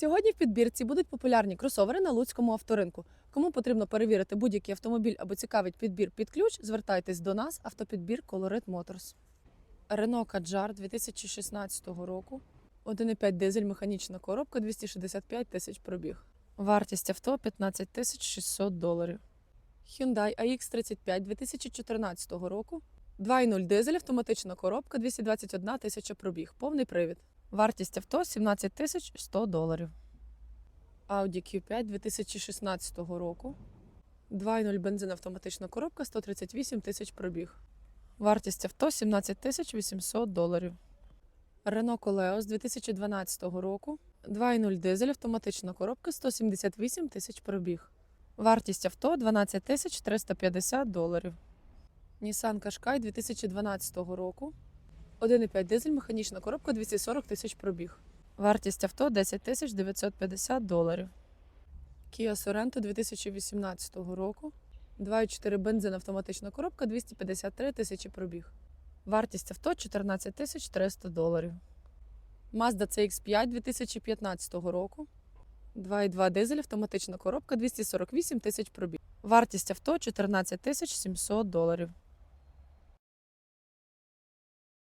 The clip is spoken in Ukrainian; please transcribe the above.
Сьогодні в підбірці будуть популярні кросовери на луцькому авторинку. Кому потрібно перевірити будь-який автомобіль або цікавить підбір під ключ, звертайтесь до нас, автопідбір Colorit Motors. Renault Kadjar 2016 року. 1,5 дизель, механічна коробка, 265 тисяч пробіг. Вартість авто 15 тисяч 600 доларів. Hyundai AX35 2014 року. 2,0 дизель, автоматична коробка, 221 тисяча пробіг, повний привід. Вартість авто 17 тисяч 100 доларів. Audi Q5 2016 року. 2,0 бензин автоматична коробка, 138 тисяч пробіг. Вартість авто 17 тисяч 800 доларів. Renault Koleos 2012 року. 2,0 дизель автоматична коробка, 178 тисяч пробіг. Вартість авто 12 тисяч 350 доларів. Nissan Qashqai 2012 року. 1,5 дизель, механічна коробка, 240 тисяч пробіг. Вартість авто 10 тисяч 950 доларів. Kia Sorento 2018 року. 2,4 бензин, автоматична коробка, 253 тисячі пробіг. Вартість авто 14 тисяч 300 доларів. Mazda CX5 2015 року. 2,2 дизель, автоматична коробка, 248 тисяч пробіг. Вартість авто 14 тисяч 700 доларів.